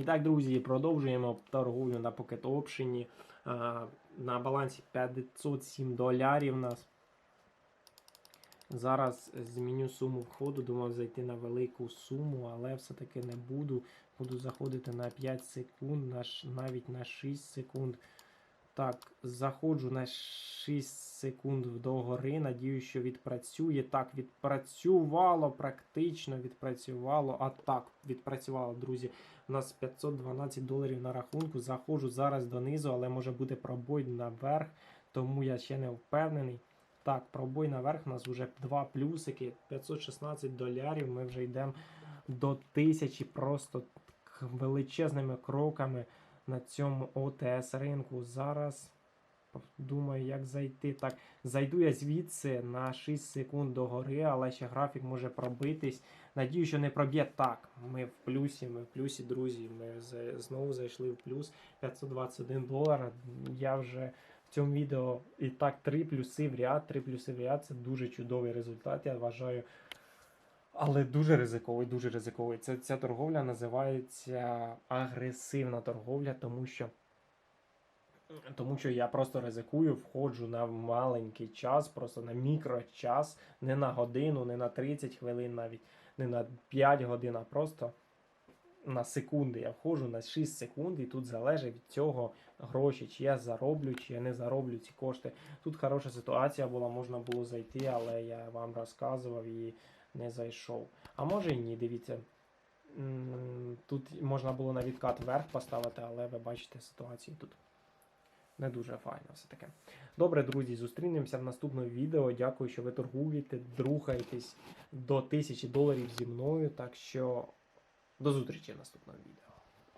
І так, друзі, продовжуємо торгую на Pocket Option. На балансі 507 долярів у нас. Зараз зміню суму входу. Думав зайти на велику суму, але все-таки не буду. Буду заходити на 5 секунд, навіть на 6 секунд. Так, заходжу на 6 секунд догори. Надію, що відпрацює. Так, відпрацювало, практично відпрацювало. А так, відпрацювало, друзі. У нас 512 доларів на рахунку. Заходжу зараз донизу, але може бути пробой наверх, тому я ще не впевнений. Так, пробой наверх, у нас вже два плюсики, 516 доларів. Ми вже йдемо до тисячі просто величезними кроками на цьому ОТС ринку. Зараз думаю, як зайти. Так, зайду я звідси на 6 секунд до гори, але ще графік може пробитись. Надію, що не проб'є так. Ми в плюсі, ми в плюсі, друзі. Ми знову зайшли в плюс 521 долар. Я вже в цьому відео і так три плюси в ряд. Три плюси в ряд це дуже чудовий результат, я вважаю. Але дуже ризиковий, дуже ризиковий. Це, ця торговля називається агресивна торговля, тому що, тому що я просто ризикую, входжу на маленький час, просто на мікрочас, не на годину, не на 30 хвилин, навіть не на 5 годин, а просто на секунди. Я входжу на 6 секунд, і тут залежить від цього гроші, чи я зароблю, чи я не зароблю ці кошти. Тут хороша ситуація була, можна було зайти, але я вам розказував і не зайшов. А може і ні, дивіться. Тут можна було на відкат вверх поставити, але ви бачите ситуацію тут. Не дуже файно все таке. Добре, друзі, зустрінемося в наступному відео. Дякую, що ви торгуєте, друхаєтесь до тисячі доларів зі мною. Так що до зустрічі в наступному відео.